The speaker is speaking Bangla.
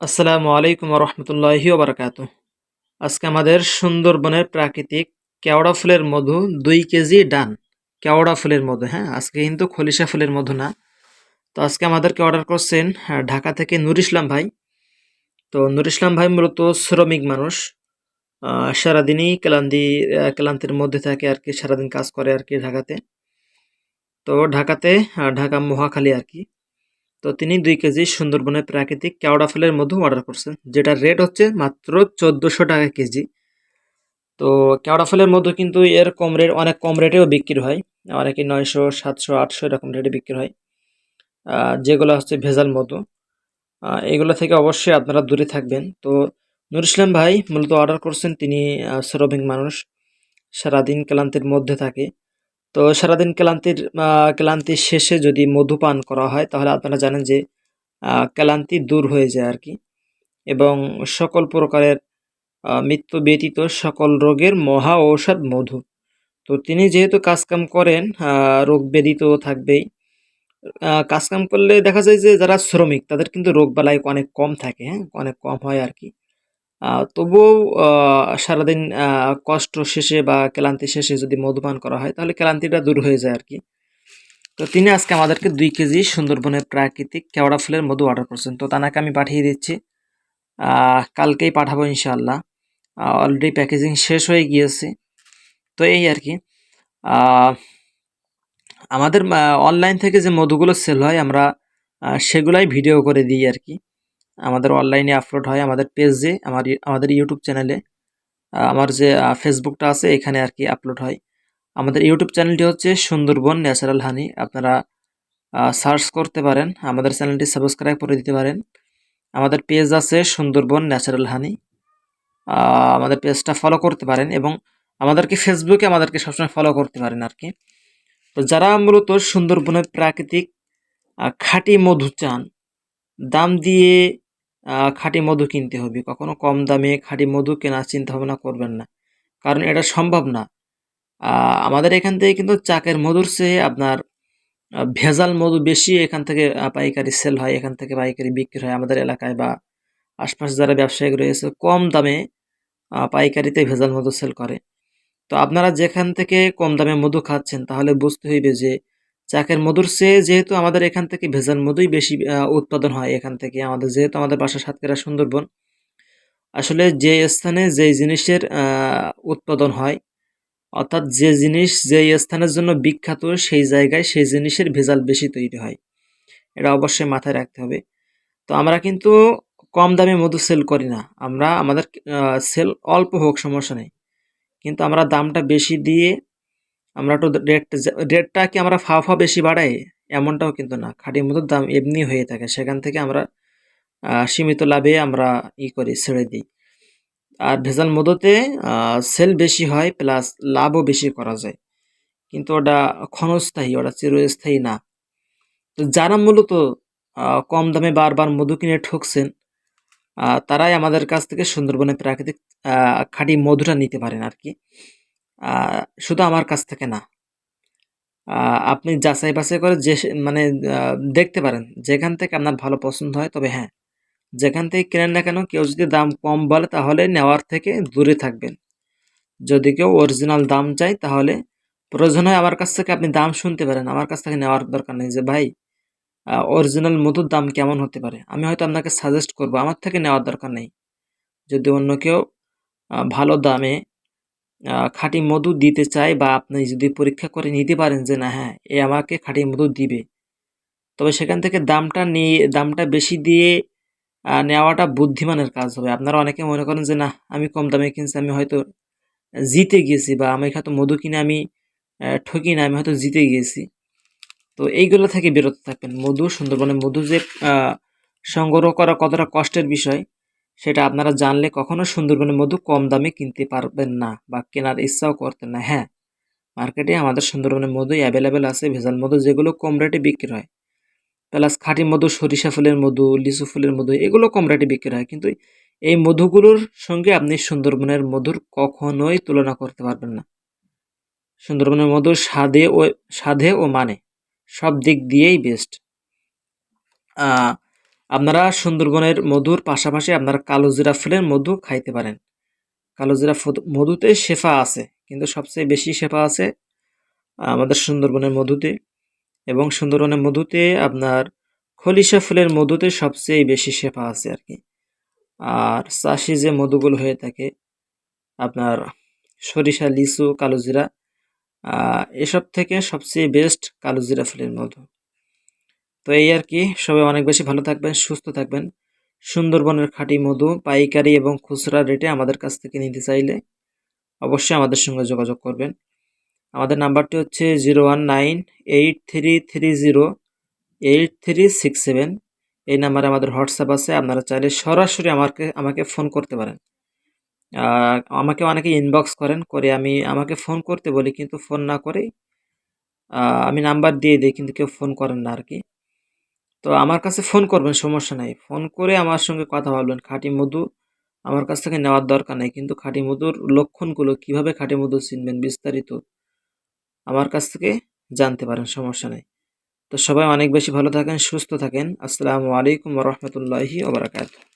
আসসালামু আলাইকুম রহমতুল্লাহি ওবরাকাতু। আজকে আমাদের সুন্দরবনের প্রাকৃতিক কেওড়া ফুলের মধু দুই কেজি ডান। কেওড়া ফুলের মধু হ্যাঁ আজকে কিন্তু খলিশা ফুলের মধু না। তো আজকে আমাদেরকে অর্ডার করছেন হ্যাঁ, ঢাকা থেকে নুর ইসলাম ভাই। তো নুর ইসলাম ভাই মূলত শ্রমিক মানুষ। সারাদিনই ক্লান্তি ক্লান্তির মধ্যে থাকে আর কি সারাদিন কাজ করে আর কি ঢাকাতে। তো ঢাকাতে ঢাকা মহাখালী আর কি। তো তিনি দুই কেজি সুন্দরবনের প্রাকৃতিক কেওড়া ফুলের মধু অর্ডার করছেন, যেটার রেট হচ্ছে মাত্র চোদ্দোশো টাকা কেজি। তো কেওড়া ফুলের মধু কিন্তু এর কম রেট অনেক কম রেটেও বিক্রি হয়। অনেকে নয়শো, সাতশো, আটশো এরকম রেটে বিক্রি হয়। যেগুলো হচ্ছে ভেজাল মধু। এগুলো থেকে অবশ্যই আপনারা দূরে থাকবেন। তো নুর ইসলাম ভাই মূলত অর্ডার করছেন, তিনি শ্রমিক মানুষ। সারাদিন ক্লান্তির মধ্যে থাকে। তো সারাদিন ক্লান্তির ক্লান্তির শেষে যদি মধু পান করা হয়, তাহলে আপনারা জানেন যে ক্লান্তি দূর হয়ে যায় আর কি এবং সকল প্রকারের মৃত্যু ব্যতীত সকল রোগের মহা ঔষধ মধু। তো তিনি যেহেতু কাজকাম করেন রোগ ব্যাধি তো থাকবেই। কাজকাম করলে দেখা যায় যে, যারা শ্রমিক, তাদের কিন্তু রোগ বালাই অনেক কম থাকে হ্যাঁ? অনেক কম হয় আর কি তবুও সারাদিন কষ্ট শেষে বা ক্লান্তি শেষে যদি মধুপান করা হয়, তাহলে ক্লান্তিটা দূর হয়ে যায় আর কি তো তিনি আজকে আমাদেরকে দুই কেজি সুন্দরবনের প্রাকৃতিক কেওড়া ফুলের মধু অর্ডার করছেন। তো তানাকে আমি পাঠিয়ে দিচ্ছি। কালকেই পাঠাবো ইনশাল্লাহ অলরেডি প্যাকেজিং শেষ হয়ে গিয়েছে। তো এই আর কি আমাদের অনলাইন থেকে যে মধুগুলো সেল হয়, আমরা সেগুলাই ভিডিও করে দিই আর কি আমাদের অনলাইনে আপলোড হয় আমাদের পেজে আমার আমাদের ইউটিউব চ্যানেলে আমার যে ফেসবুকটা আছে, এখানে আর কি আপলোড হয়। আমাদের ইউটিউব চ্যানেলটি হচ্ছে সুন্দরবন ন্যাচারাল হানি আপনারা সার্চ করতে পারেন, আমাদের চ্যানেলটি সাবস্ক্রাইব করে দিতে পারেন। আমাদের পেজ আছে সুন্দরবন ন্যাচারাল হানি আমাদের পেজটা ফলো করতে পারেন এবং আমাদেরকে ফেসবুকে আমাদেরকে সবসময় ফলো করতে পারেন আর কি। তো যারা মূলত সুন্দরবনের প্রাকৃতিক খাঁটি মধু চান, দাম দিয়ে খাঁটি মধু কিনতে হবে। কখনো কম দামে খাঁটি মধু কেনার চিন্তা ভাবনা করবেন না। কারণ এটা সম্ভব না। আমাদের এখান থেকে কিন্তু চাকের মধুর চেয়ে আপনার ভেজাল মধু বেশি এখান থেকে পাইকারি সেল হয়, এখান থেকে পাইকারি বিক্রি হয় আমাদের এলাকায় বা আশপাশে যারা ব্যবসায়িক রয়েছে, কম দামে পাইকারিতে ভেজাল মধু সেল করে। তো আপনারা যেখান থেকে কম দামে মধু খাচ্ছেন, তাহলে বুঝতে হইবে যে চাকের মধুর চেয়ে যেহেতু আমাদের এখান থেকে ভেজাল মধুই বেশি উৎপাদন হয় এখান থেকে। আমাদের যেহেতু আমাদের বাসা সাতকেরা সুন্দরবন। আসলে যে স্থানে যে জিনিসের উৎপাদন হয়, অর্থাৎ যে জিনিস যে স্থানের জন্য বিখ্যাত সেই জায়গায় সেই জিনিসের ভেজাল বেশি তৈরি হয়। এটা অবশ্যই মাথায় রাখতে হবে। তো আমরা কিন্তু কম দামে মধু সেল করি না। আমরা, আমাদের সেল অল্প হোক, সমস্যা নেই। কিন্তু আমরা দামটা বেশি দিয়ে আমরা তো রেট রেটটা কি আমরা ফা ফা বেশি বাড়াই? এমনটাও কিন্তু না। খাঁটি মধুর দাম এমনি হয়ে থাকে। সেখান থেকে আমরা সীমিত লাভে আমরা ই করি, ছেড়ে দিই। আর ভেজাল মধুতে সেল বেশি হয় প্লাস লাভও বেশি করা যায়। কিন্তু ওটা ক্ষণস্থায়ী, ওটা চিরস্থায়ী না। তো যারা মূলত কম দামে বারবার মধু কিনে ঠকছেন তারাই আমাদের কাছ থেকে সুন্দরবনের প্রাকৃতিক খাঁটি মধুটা নিতে পারেন আর কি। শুধু আমার কাছ থেকে না। আপনি যাচাই বাছাই করে যে মানে দেখতে পারেন। যেখান থেকে আপনার ভালো পছন্দ হয়, তবে হ্যাঁ। যেখান থেকে কেনেন না কেন, কেউ যদি দাম কম বলে, তাহলে নেওয়ার থেকে দূরে থাকবেন। যদি কেউ অরিজিনাল দাম চায়, তাহলে প্রয়োজন হয় আমার কাছ থেকে আপনি দাম শুনতে পারেন। আমার কাছ থেকে নেওয়ার দরকার নেই যে, ভাই অরিজিনাল মধুর দাম কেমন হতে পারে? আমি হয়তো আপনাকে সাজেস্ট করব। আমার থেকে নেওয়ার দরকার নেই। যদি অন্য কেউ ভালো দামে খাঁটি মধু দিতে চায় বা আপনি যদি পরীক্ষা করে নিতে পারেন যে না হ্যাঁ এ আমাকে খাঁটি মধু দিবে। তবে সেখান থেকে দামটা নিয়ে, দামটা বেশি দিয়ে নেওয়াটা বুদ্ধিমানের কাজ হবে। আপনারা অনেকে মনে করেন যে, না, আমি কম দামে কিনছি, আমি হয়তো জিতে গিয়েছি বা আমি হয়তো মধু কিনে আমি ঠকি না, আমি হয়তো জিতে গিয়েছি তো এইগুলো থেকে বিরত থাকবেন। মধু সুন্দরবনে মধু যে সংগ্রহ করা কতটা কষ্টের বিষয় সেটা আপনারা জানলে কখনো সুন্দরবনের মধু কম দামে কিনতে পারবেন না বা কেনার ইচ্ছাও করতেন না। হ্যাঁ মার্কেটে আমাদের সুন্দরবনের মধু অ্যাভেলেবেল আছে, ভেজাল মধু যেগুলো কম রেটে বিক্রি হয়। প্লাস খাঁটি মধু, সরিষা ফুলের মধু, লিচু ফুলের মধু, এগুলো কম রেটে বিক্রি হয়। কিন্তু এই মধুগুলোর সঙ্গে আপনি সুন্দরবনের মধুর কখনোই তুলনা করতে পারবেন না। সুন্দরবনের মধু স্বাদে ও স্বাদে ও মানে সব দিক দিয়েই বেস্ট আপনারা সুন্দরবনের মধুর পাশাপাশি আপনারা কালো জিরা ফুলের মধু খাইতে পারেন। কালোজিরা ফু- মধুতে শেফা আছে, কিন্তু সবচেয়ে বেশি শেফা আছে আমাদের সুন্দরবনের মধুতে। এবং সুন্দরবনের মধুতে আপনার খলিশা ফুলের মধুতে সবচেয়ে বেশি শেফা আছে আর কি। আর চাষি যে মধুগুলো হয়ে থাকে, আপনার সরিষা, লিচু কালোজিরা এসব থেকে সবচেয়ে বেস্ট কালোজিরা ফুলের মধু। তো এই আর কি। সবাই অনেক বেশি ভালো থাকবেন, সুস্থ থাকবেন। সুন্দরবনের খাঁটি মধু, পাইকারি এবং খুচরা রেটে আমাদের কাছ থেকে নিতে চাইলে অবশ্যই আমাদের সঙ্গে যোগাযোগ করবেন। আমাদের নাম্বারটি হচ্ছে zero one nine eight three three zero eight three six seven. এই নাম্বারে আমাদের হোয়াটসঅ্যাপ আছে, আপনারা চাইলে সরাসরি আমাকে আমাকে ফোন করতে পারেন। আমাকে অনেকে ইনবক্স করেন, করে আমি আমাকে ফোন করতে বলি, কিন্তু ফোন না করেই আমি নাম্বার দিয়ে দিই, কিন্তু কেউ ফোন করেন না আর কি। তো আমার কাছে ফোন করবেন, সমস্যা নাই। ফোন করে আমার সঙ্গে কথা বলবেন। খাঁটি মধু আমার কাছ থেকে নেওয়ার দরকার নেই। কিন্তু খাঁটি মধুর লক্ষণগুলো কীভাবে খাঁটি মধু চিনবেন বিস্তারিত আমার কাছ থেকে জানতে পারেন, সমস্যা নেই। তো সবাই অনেক বেশি ভালো থাকেন, সুস্থ থাকেন। আসসালামু আলাইকুম রহমতুল্লাহি ওবরাকাতুহ